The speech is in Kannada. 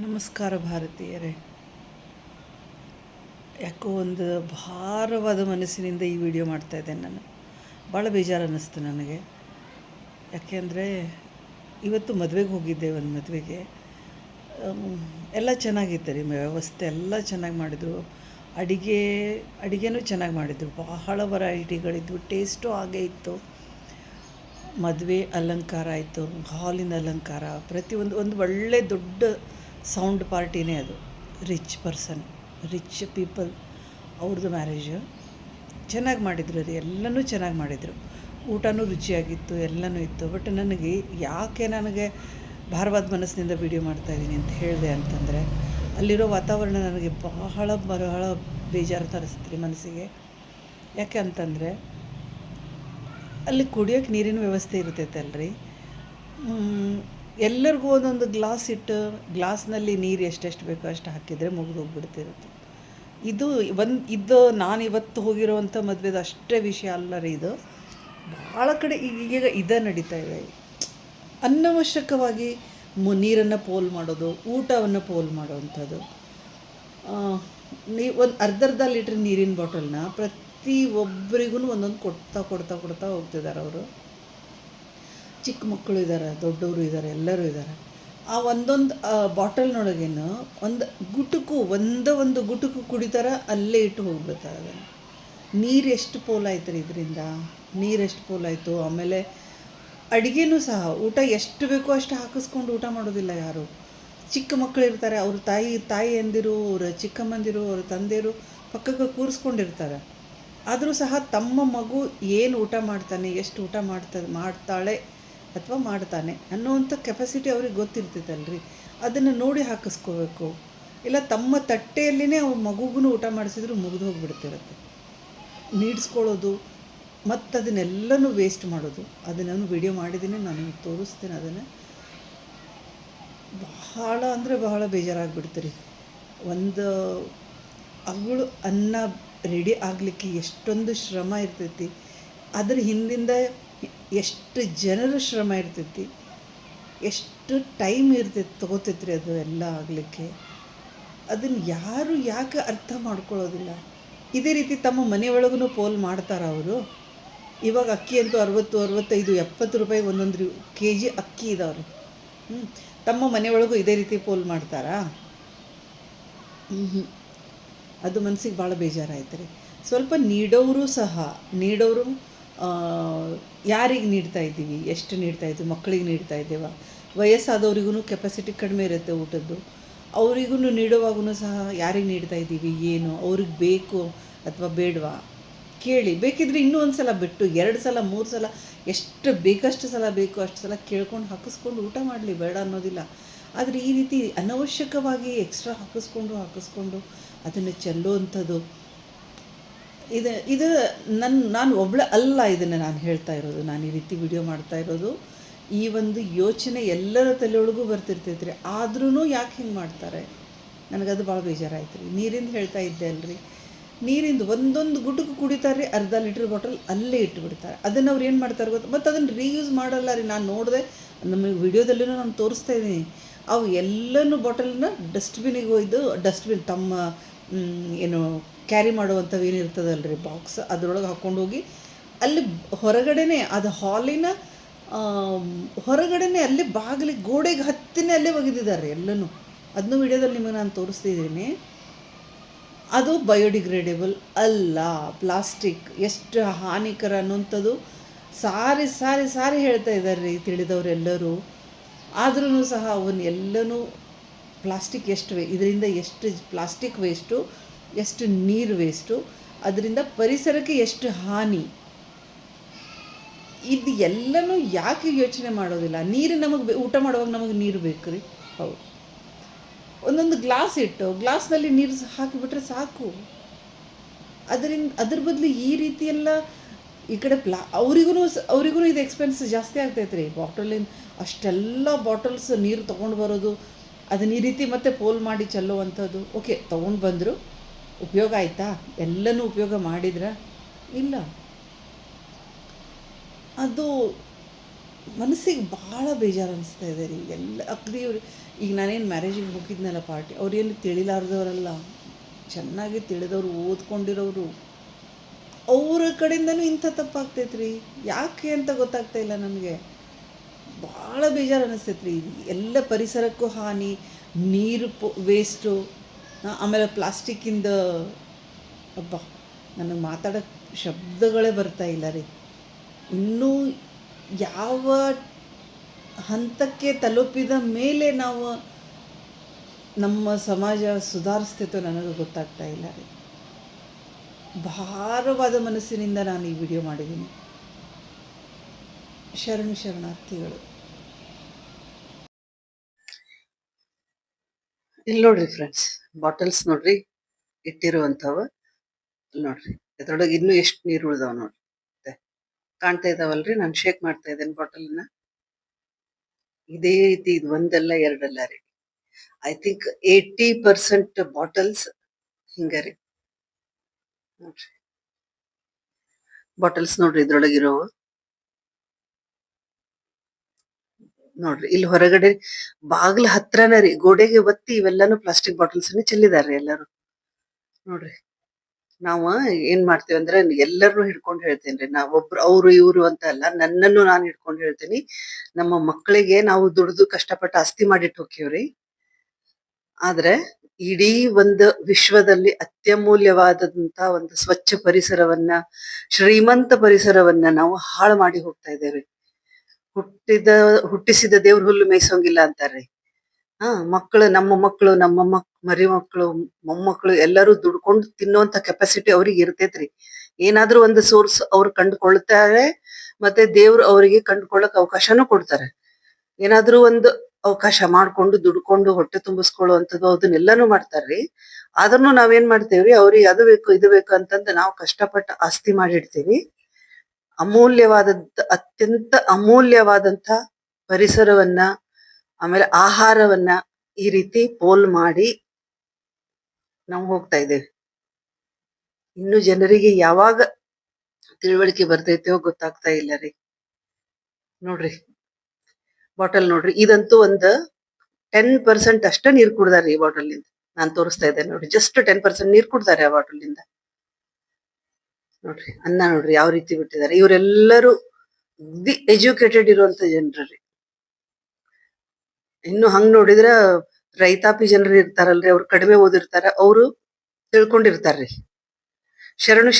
ನಮಸ್ಕಾರ ಭಾರತೀಯರೇ. ಯಾಕೋ ಒಂದು ಭಾರವಾದ ಮನಸ್ಸಿನಿಂದ ಈ ವಿಡಿಯೋ ಮಾಡ್ತಾ ಇದ್ದೇನೆ ನಾನು. ಭಾಳ ಬೇಜಾರು ಅನ್ನಿಸ್ತು ನನಗೆ ಯಾಕೆಂದರೆ ಇವತ್ತು ಮದುವೆಗೆ ಹೋಗಿದ್ದೆ ಒಂದು ಮದುವೆಗೆ. ಎಲ್ಲ ಚೆನ್ನಾಗಿತ್ತು ರೀ ವ್ಯವಸ್ಥೆ ಎಲ್ಲ ಚೆನ್ನಾಗಿ ಮಾಡಿದರು. ಅಡುಗೆ, ಅಡುಗೆನೂ ಚೆನ್ನಾಗಿ ಮಾಡಿದರು. ಬಹಳ ವೆರೈಟಿಗಳಿದ್ವು, ಟೇಸ್ಟು ಹಾಗೇ ಇತ್ತು. ಮದುವೆ ಅಲಂಕಾರ ಆಯಿತು, ಹಾಲಿನ ಅಲಂಕಾರ. ಪ್ರತಿಯೊಂದು, ಒಂದು ಒಳ್ಳೆ ದೊಡ್ಡ ಸೌಂಡ್ ಪಾರ್ಟಿನೇ ಅದು. ರಿಚ್ ಪರ್ಸನ್, ರಿಚ್ ಪೀಪಲ್, ಅವ್ರದ್ದು ಮ್ಯಾರೇಜು. ಚೆನ್ನಾಗಿ ಮಾಡಿದ್ರು ಅದು, ಎಲ್ಲನೂ ಚೆನ್ನಾಗಿ ಮಾಡಿದರು. ಊಟನೂ ರುಚಿಯಾಗಿತ್ತು, ಎಲ್ಲನೂ ಇತ್ತು. ಬಟ್ ನನಗೆ ಯಾಕೆ ನನಗೆ ಭಾರವಾದ ಮನಸ್ಸಿನಿಂದ ವೀಡಿಯೋ ಮಾಡ್ತಾಯಿದ್ದೀನಿ ಅಂತ ಹೇಳಿದೆ ಅಂತಂದರೆ, ಅಲ್ಲಿರೋ ವಾತಾವರಣ ನನಗೆ ಬಹಳ ಬಹಳ ಬೇಜಾರು ತರಿಸ್ತೀರಿ ಮನಸ್ಸಿಗೆ. ಯಾಕೆ ಅಂತಂದರೆ, ಅಲ್ಲಿ ಕುಡಿಯೋಕ್ಕೆ ನೀರಿನ ವ್ಯವಸ್ಥೆ ಇರ್ತೈತಲ್ರಿ. ಎಲ್ಲರಿಗೂ ಒಂದೊಂದು ಗ್ಲಾಸ್ ಇಟ್ಟು ಗ್ಲಾಸ್ನಲ್ಲಿ ನೀರು ಎಷ್ಟೆಷ್ಟು ಬೇಕೋ ಅಷ್ಟು ಹಾಕಿದರೆ ಮುಗಿದು ಹೋಗ್ಬಿಡ್ತಿರುತ್ತೆ. ಇದು ಒಂದು ಇದು ನಾನು ಇವತ್ತು ಹೋಗಿರೋವಂಥ ಮದುವೆದು ಅಷ್ಟೇ ವಿಷಯ ಅಲ್ಲ ರೀ ಇದು. ಭಾಳ ಕಡೆ ಈಗ ಇದೇ ನಡೀತಾ ಇದೆ. ಅನವಶ್ಯಕವಾಗಿ ಮು ನೀರನ್ನು ಪೋಲ್ ಮಾಡೋದು, ಊಟವನ್ನು ಪೋಲ್ ಮಾಡೋವಂಥದ್ದು. ನೀವು ಒಂದು ಅರ್ಧರ್ಧ ಅರ್ಧ ಲೀಟ್ರ್ ನೀರಿನ ಬಾಟಲ್ನ ಪ್ರತಿ ಒಬ್ಬರಿಗೂ ಒಂದೊಂದು ಕೊಡ್ತಾ ಕೊಡ್ತಾ ಕೊಡ್ತಾ ಹೋಗ್ತಿದ್ದಾರೆ ಅವರು. ಚಿಕ್ಕ ಮಕ್ಕಳು ಇದ್ದಾರೆ ದೊಡ್ಡವರು ಇದ್ದಾರೆ ಎಲ್ಲರೂ ಇದ್ದಾರೆ ಆ ಒಂದೊಂದು ಬಾಟಲ್ನೊಳಗೇನು ಒಂದು ಗುಟುಕು, ಒಂದೇ ಒಂದು ಗುಟುಕು ಕುಡಿತಾರ, ಅಲ್ಲೇ ಇಟ್ಟು ಹೋಗ್ಬಿಡ್ತಾರೆ ಅದನ್ನು. ನೀರು ಎಷ್ಟು ಪೋಲಾಯ್ತು ರೀ ಇದರಿಂದ? ನೀರು ಎಷ್ಟು ಪೋಲಾಯಿತು ಆಮೇಲೆ ಅಡುಗೆನೂ ಸಹ, ಊಟ ಎಷ್ಟು ಬೇಕೋ ಅಷ್ಟು ಹಾಕಿಸ್ಕೊಂಡು ಊಟ ಮಾಡೋದಿಲ್ಲ ಯಾರು. ಚಿಕ್ಕ ಮಕ್ಕಳು ಇರ್ತಾರೆ, ಅವ್ರ ತಾಯಿ ತಾಯಿ ಎಂದಿರು ಅವ್ರ ಚಿಕ್ಕಮ್ಮಂದಿರು, ಅವ್ರ ತಂದೆಯರು ಪಕ್ಕಕ್ಕೆ ಕೂರಿಸ್ಕೊಂಡಿರ್ತಾರೆ. ಆದರೂ ಸಹ ತಮ್ಮ ಮಗು ಏನು ಊಟ ಮಾಡ್ತಾನೆ, ಎಷ್ಟು ಊಟ ಮಾಡ್ತಾ, ಮಾಡ್ತಾಳೆ ಅಥವಾ ಮಾಡ್ತಾನೆ ಅನ್ನೋವಂಥ ಕೆಪಾಸಿಟಿ ಅವ್ರಿಗೆ ಗೊತ್ತಿರ್ತೈತಲ್ರಿ ಅದನ್ನು ನೋಡಿ ಹಾಕಿಸ್ಕೋಬೇಕು. ಇಲ್ಲ ತಮ್ಮ ತಟ್ಟೆಯಲ್ಲಿನೇ ಅವ್ರ ಮಗುಗೂ ಊಟ ಮಾಡಿಸಿದ್ರು ಮುಗಿದು ಹೋಗಿಬಿಡ್ತಿರತ್ತೆ. ನೀಡ್ಸ್ಕೊಳ್ಳೋದು ಮತ್ತು ಅದನ್ನೆಲ್ಲನೂ ವೇಸ್ಟ್ ಮಾಡೋದು. ಅದನ್ನು ವಿಡಿಯೋ ಮಾಡಿದ್ದೀನಿ, ನಾನು ನಿಮಗೆ ತೋರಿಸ್ತೀನಿ ಅದನ್ನು. ಬಹಳ ಅಂದರೆ ಬಹಳ ಬೇಜಾರಾಗ್ಬಿಡ್ತೀರಿ. ಒಂದು ಅವಳು ಅನ್ನ ರೆಡಿ ಆಗಲಿಕ್ಕೆ ಎಷ್ಟೊಂದು ಶ್ರಮ ಇರ್ತೈತಿ. ಅದ್ರ ಹಿಂದಿಂದ ಎಷ್ಟು ಜನರ ಶ್ರಮ ಇರ್ತೈತಿ, ಎಷ್ಟು ಟೈಮ್ ಇರ್ತೈತಿ ತೊಗೋತೈತ್ರಿ ಅದು ಎಲ್ಲ ಆಗಲಿಕ್ಕೆ, ಅದನ್ನು ಯಾರು ಯಾಕೆ ಅರ್ಥ ಮಾಡ್ಕೊಳ್ಳೋದಿಲ್ಲ. ಇದೇ ರೀತಿ ತಮ್ಮ ಮನೆಯೊಳಗೂ ಪೋಲ್ ಮಾಡ್ತಾರೆ ಅವರು. ಇವಾಗ ಅಕ್ಕಿ ಅಂತೂ ಅರವತ್ತು, ಅರವತ್ತೈದು, ಎಪ್ಪತ್ತು ರೂಪಾಯಿ ಒಂದೊಂದು ಕೆ ಜಿ ಅಕ್ಕಿ ಇದಾವ್ರಿ. ಹ್ಞೂ ತಮ್ಮ ಮನೆಯೊಳಗೂ ಇದೇ ರೀತಿ ಪೋಲ್ ಮಾಡ್ತಾರಾ. ಹ್ಞೂ ಅದು ಮನಸ್ಸಿಗೆ ಭಾಳ ಬೇಜಾರಾಯ್ತು ರೀ ಸ್ವಲ್ಪ ನೀಡೋರು ಸಹ, ನೀಡೋರು ಯಾರಿಗೆ ನೀಡ್ತಾ ಇದ್ದೀವಿ? ಎಷ್ಟು ನೀಡ್ತಾ ಇದ್ದೀವಿ? ಮಕ್ಕಳಿಗೆ ನೀಡ್ತಾ ಇದ್ದೇವ? ವಯಸ್ಸಾದವ್ರಿಗೂ ಕೆಪಾಸಿಟಿ ಕಡಿಮೆ ಇರುತ್ತೆ ಊಟದ್ದು. ಅವರಿಗೂ ನೀಡುವಾಗೂ ಸಹ ಯಾರಿಗೆ ನೀಡ್ತಾ ಇದ್ದೀವಿ? ಏನು? ಅವ್ರಿಗೆ ಬೇಕು ಅಥವಾ ಬೇಡವಾ? ಕೇಳಿ. ಬೇಕಿದ್ರೆ ಇನ್ನೂ ಒಂದು ಸಲ ಬಿಟ್ಟು, ಎರಡು ಸಲ, ಮೂರು ಸಲ, ಎಷ್ಟು ಬೇಕಷ್ಟು ಸಲ ಬೇಕು, ಅಷ್ಟು ಸಲ ಕೇಳ್ಕೊಂಡು ಹಾಕಿಸ್ಕೊಂಡು ಊಟ ಮಾಡಲಿ. ಬೇಡ ಅನ್ನೋದಿಲ್ಲ. ಆದರೆ ಈ ರೀತಿ ಅನವಶ್ಯಕವಾಗಿ ಎಕ್ಸ್ಟ್ರಾ ಹಾಕಿಸ್ಕೊಂಡು ಹಾಕಿಸ್ಕೊಂಡು ಅದನ್ನು ಚೆಲ್ಲುವಂಥದ್ದು ಇದು ಇದು ನನ್ನ ನಾನು ಒಬ್ಬಳೆ ಅಲ್ಲ ಇದನ್ನು ನಾನು ಹೇಳ್ತಾ ಇರೋದು. ನಾನು ಈ ರೀತಿ ವಿಡಿಯೋ ಮಾಡ್ತಾ ಇರೋದು. ಈ ಒಂದು ಯೋಚನೆ ಎಲ್ಲರ ತಲೆಯೊಳಗೂ ಬರ್ತಿರ್ತೈತೆ ರೀ ಆದ್ರೂ ಯಾಕೆ ಹಿಂಗೆ ಮಾಡ್ತಾರೆ? ನನಗದು ಭಾಳ ಬೇಜಾರಾಯ್ತು ರೀ ನೀರಿಂದ ಹೇಳ್ತಾ ಇದ್ದೆ ಅಲ್ರಿ. ನೀರಿಂದ ಒಂದೊಂದು ಗುಟುಕು ಕುಡಿತಾರೆ ರೀ ಅರ್ಧ ಲೀಟ್ರ್ ಬಾಟಲ್ ಅಲ್ಲೇ ಇಟ್ಟುಬಿಡ್ತಾರೆ ಅದನ್ನು ಅವ್ರು ಏನು ಮಾಡ್ತಾರೆ ಗೊತ್ತು, ಮತ್ತು ಅದನ್ನು ರೀಯೂಸ್ ಮಾಡಲ್ಲ ರೀ. ನಾನು ನೋಡಿದೆ ನಮಗೆ ವಿಡಿಯೋದಲ್ಲೂ ನಾನು ತೋರಿಸ್ತಾ ಇದ್ದೀನಿ. ಅವು ಎಲ್ಲನೂ ಬಾಟಲ್ನ ಡಸ್ಟ್ಬಿನಿಗೆ ಒಯ್ದು, ಡಸ್ಟ್ಬಿನ್ ತಮ್ಮ ಏನು ಕ್ಯಾರಿ ಮಾಡುವಂಥವು ಏನಿರ್ತದಲ್ಲ ರೀ ಬಾಕ್ಸ್ ಅದರೊಳಗೆ ಹಾಕ್ಕೊಂಡು ಹೋಗಿ ಅಲ್ಲಿ ಹೊರಗಡೆನೆ ಅದು ಹಾಲಿನ ಹೊರಗಡೆನೆ ಅಲ್ಲಿ ಬಾಗಿಲಿಗೆ ಗೋಡೆಗೆ ಹತ್ತಿನೇ ಅಲ್ಲೇ ಒಗೆದಿದ್ದಾರೆ ಎಲ್ಲನೂ. ಅದನ್ನು ವಿಡಿಯೋದಲ್ಲಿ ನಿಮಗೆ ನಾನು ತೋರಿಸ್ತಿದ್ದೀನಿ. ಅದು ಬಯೋಡಿಗ್ರೇಡೇಬಲ್ ಅಲ್ಲ ಪ್ಲಾಸ್ಟಿಕ್ ಎಷ್ಟು ಹಾನಿಕರ ಅನ್ನುವಂಥದ್ದು ಸಾರಿ ಸಾರಿ ಸಾರಿ ಹೇಳ್ತಾ ಇದ್ದಾರೆ ರೀ ತಿಳಿದವರೆಲ್ಲರೂ. ಆದ್ರೂ ಸಹ ಅವನ್ನೆಲ್ಲನೂ ಪ್ಲಾಸ್ಟಿಕ್ ಎಷ್ಟು ವೇ, ಇದರಿಂದ ಎಷ್ಟು ಪ್ಲಾಸ್ಟಿಕ್ ವೇಸ್ಟು ಎಷ್ಟು ನೀರು ವೇಸ್ಟು ಅದರಿಂದ ಪರಿಸರಕ್ಕೆ ಎಷ್ಟು ಹಾನಿ. ಇದು ಎಲ್ಲನೂ ಯಾಕೆ ಯೋಚನೆ ಮಾಡೋದಿಲ್ಲ? ನೀರು ನಮಗೆ ಊಟ ಮಾಡುವಾಗ ನಮಗೆ ನೀರು ಬೇಕು ರೀ. ಹೌದು. ಒಂದೊಂದು ಗ್ಲಾಸ್ ಇಟ್ಟು ಗ್ಲಾಸ್ನಲ್ಲಿ ನೀರು ಹಾಕಿಬಿಟ್ರೆ ಸಾಕು. ಅದರಿಂದ, ಅದ್ರ ಬದಲು ಈ ರೀತಿಯೆಲ್ಲ ಈ ಕಡೆ ಪ್ಲಾ ಅವರಿಗೂ ಅವರಿಗೂ ಇದು ಎಕ್ಸ್ಪೆನ್ಸ್ ಜಾಸ್ತಿ ಆಗ್ತೈತೆ ರೀ. ಬಾಟಲಿಂದ ಅಷ್ಟೆಲ್ಲ ಬಾಟಲ್ಸ್ ನೀರು ತೊಗೊಂಡು ಬರೋದು, ಅದನ್ನ ಈ ರೀತಿ ಮತ್ತೆ ಪೋಲ್ ಮಾಡಿ ಚೆಲ್ಲುವಂಥದ್ದು. ಓಕೆ ತೊಗೊಂಡು ಬಂದರು. ಉಪಯೋಗ ಆಯ್ತಾ? ಎಲ್ಲನೂ ಉಪಯೋಗ ಮಾಡಿದ್ರ? ಇಲ್ಲ. ಅದು ಮನಸ್ಸಿಗೆ ಭಾಳ ಬೇಜಾರು ಅನಿಸ್ತಾ ಇದೆ ರೀ. ಎಲ್ಲ ಅಗದಿ ಇವ್ರು ಈಗ ನಾನೇನು ಮ್ಯಾರೇಜಿಗೆ ಹೋಗಿದ್ನಲ್ಲ ಪಾರ್ಟಿ ಅವ್ರೇನು ತಿಳಿಲಾರ್ದವರಲ್ಲ? ಚೆನ್ನಾಗಿ ತಿಳಿದವರು, ಓದ್ಕೊಂಡಿರೋರು. ಅವ್ರ ಕಡೆಯಿಂದನೂ ಇಂಥ ತಪ್ಪಾಗ್ತೈತೆ ರೀ. ಯಾಕೆ ಅಂತ ಗೊತ್ತಾಗ್ತಾ ಇಲ್ಲ ನನಗೆ ಭಾಳ ಬೇಜಾರು ಅನಿಸ್ತೈತೆ ರೀ ಎಲ್ಲ ಪರಿಸರಕ್ಕೂ ಹಾನಿ, ನೀರು ಪೊ ವೇಸ್ಟು ಆಮೇಲೆ ಪ್ಲಾಸ್ಟಿಕ್ಕಿಂದ, ಅಬ್ಬ, ನನಗೆ ಮಾತಾಡೋ ಶಬ್ದಗಳೇ ಬರ್ತಾ ಇಲ್ಲ ರೀ. ಇನ್ನೂ ಯಾವ ಹಂತಕ್ಕೆ ತಲುಪಿದ ಮೇಲೆ ನಾವು ನಮ್ಮ ಸಮಾಜ ಸುಧಾರಿಸ್ತಿತ್ತು ನನಗೆ ಗೊತ್ತಾಗ್ತಾ ಇಲ್ಲ ರೀ. ಭಾರವಾದ ಮನಸ್ಸಿನಿಂದ ನಾನು ಈ ವಿಡಿಯೋ ಮಾಡಿದ್ದೀನಿ. ಶರಣು ಶರಣಾರ್ಥಿಗಳು. ಇಲ್ಲಿ ನೋಡ್ರಿ ಫ್ರೆಂಡ್ಸ್ ಬಾಟಲ್ಸ್ ನೋಡ್ರಿ, ಇಟ್ಟಿರುವಂಥವ. ಇಲ್ಲಿ ನೋಡ್ರಿ, ಇದ್ರೊಳಗೆ ಇನ್ನೂ ಎಷ್ಟು ನೀರು ಉಳ್ದಾವ ನೋಡ್ರಿ ಕಾಣ್ತಾ ಇದಾವಲ್ರಿ, ನಾನು ಶೇಕ್ ಮಾಡ್ತಾ ಇದ್ದೇನೆ ಬಾಟಲ್ನ ಇದೇ ರೀತಿ ಇದು ಒಂದಲ್ಲ ಎರಡಲ್ಲ ರೀ. I think eighty percent bottles ಹಿಂಗ ರೀ. ನೋಡ್ರಿ. ಬಾಟಲ್ಸ್ ನೋಡ್ರಿ ಇದ್ರೊಳಗಿರೋ ನೋಡ್ರಿ, ಇಲ್ಲಿ ಹೊರಗಡೆ ಬಾಗ್ಲ ಹತ್ರನ ರೀ, ಗೋಡೆಗೆ ಒತ್ತಿ ಇವೆಲ್ಲಾನು ಪ್ಲಾಸ್ಟಿಕ್ ಬಾಟಲ್ಸ್ ಚೆಲ್ಲಿದಾರೆ ಎಲ್ಲರೂ. ನೋಡ್ರಿ, ನಾವು ಏನ್ ಮಾಡ್ತೇವೆ ಅಂದ್ರೆ ಎಲ್ಲರೂ ಹಿಡ್ಕೊಂಡು ಹೇಳ್ತೇನ್ರಿ ನಾವ್ ಒಬ್ರು, ಅವ್ರು, ಇವ್ರು ಅಂತ ಅಲ್ಲ, ನನ್ನನ್ನು ನಾನು ಹಿಡ್ಕೊಂಡು ಹೇಳ್ತೀನಿ. ನಮ್ಮ ಮಕ್ಕಳಿಗೆ ನಾವು ದುಡ್ದು ಕಷ್ಟಪಟ್ಟು ಆಸ್ತಿ ಮಾಡಿಟ್ಟು ಹೋಗ್ತೀವ್ರಿ ಆದ್ರೆ ಇಡೀ ಒಂದು ವಿಶ್ವದಲ್ಲಿ ಅತ್ಯಮೂಲ್ಯವಾದಂತ ಒಂದು ಸ್ವಚ್ಛ ಪರಿಸರವನ್ನ, ಶ್ರೀಮಂತ ಪರಿಸರವನ್ನ ನಾವು ಹಾಳು ಮಾಡಿ ಹೋಗ್ತಾ ಇದ್ದೇವೆ. ಹುಟ್ಟಿದ, ಹುಟ್ಟಿಸಿದ ದೇವ್ರ ಹುಲ್ಲು ಮೇಯ್ಸೋಂಗಿಲ್ಲ ಅಂತಾರ್ರಿ. ಹಾ ಮಕ್ಕಳು ನಮ್ಮ ಮಕ್ಕಳು ನಮ್ಮ ಮಕ್ ಮರಿ ಮಕ್ಕಳು ಮೊಮ್ಮಕ್ಕಳು ಎಲ್ಲರೂ ದುಡ್ಕೊಂಡು ತಿನ್ನುವಂತ ಕೆಪಾಸಿಟಿ ಅವ್ರಿಗೆ ಇರ್ತೈತ್ರಿ. ಏನಾದ್ರೂ ಒಂದು ಸೋರ್ಸ್ ಅವ್ರು ಕಂಡುಕೊಳ್ತಾರೆ, ಮತ್ತೆ ದೇವ್ರು ಅವರಿಗೆ ಕಂಡುಕೊಳ್ಳಕ್ ಅವಕಾಶನೂ ಕೊಡ್ತಾರೆ. ಏನಾದ್ರೂ ಒಂದು ಅವಕಾಶ ಮಾಡ್ಕೊಂಡು, ದುಡ್ಕೊಂಡು, ಹೊಟ್ಟೆ ತುಂಬಿಸ್ಕೊಳ್ಳುವಂಥದ್ದು ಅದನ್ನೆಲ್ಲಾನು ಮಾಡ್ತಾರ್ರಿ. ಆದ್ರೂ ನಾವೇನ್ ಮಾಡ್ತೇವ್ರಿ, ಅವ್ರಿಗೆ ಅದು ಬೇಕು, ಇದು ಬೇಕು ಅಂತಂದು ನಾವು ಕಷ್ಟಪಟ್ಟು ಆಸ್ತಿ ಮಾಡಿಡ್ತೀವಿ. ಅಮೂಲ್ಯವಾದಂತ ಅತ್ಯಂತ ಅಮೂಲ್ಯವಾದಂತ ಪರಿಸರವನ್ನ, ಆಮೇಲೆ ಆಹಾರವನ್ನ ಈ ರೀತಿ ಪೋಲ್ ಮಾಡಿ ನಾವು ಹೋಗ್ತಾ ಇದ್ದೇವೆ. ಇನ್ನು ಜನರಿಗೆ ಯಾವಾಗ ತಿಳುವಳಿಕೆ ಬರ್ತೈತೋ ಗೊತ್ತಾಗ್ತಾ ಇಲ್ಲ ರೀ. ನೋಡ್ರಿ, ಬಾಟಲ್ ನೋಡ್ರಿ, ಇದಂತೂ ಒಂದು ಟೆನ್ ಪರ್ಸೆಂಟ್ ಅಷ್ಟೇ ನೀರು ಕುಡ್ದಾರ ಈ ಬಾಟಲ್ನಿಂದ ನಾನು ತೋರಿಸ್ತಾ ಇದ್ದೇನೆ ನೋಡ್ರಿ ಜಸ್ಟ್ ಟೆನ್ ಪರ್ಸೆಂಟ್ ನೀರು ಕುಡ್ದಾರೆ ಆ ಬಾಟಲ್ನಿಂದ ನೋಡ್ರಿ, ಅನ್ನ ನೋಡ್ರಿ ಯಾವ ರೀತಿ ಬಿಟ್ಟಿದ್ದಾರೆ. ಇವರೆಲ್ಲರೂ ದಿ ಎಜುಕೇಟೆಡ್ ಇರುವಂತ ಜನರೇ ಇನ್ನು ಹಂಗ್ ನೋಡಿದ್ರ ರೈತಾಪಿ ಜನರು ಇರ್ತಾರಲ್ರಿ, ಅವ್ರು ಕಡಿಮೆ ಓದಿರ್ತಾರ, ಅವರು ತಿಳ್ಕೊಂಡಿರ್ತಾರ್ರಿ. ಶರಣು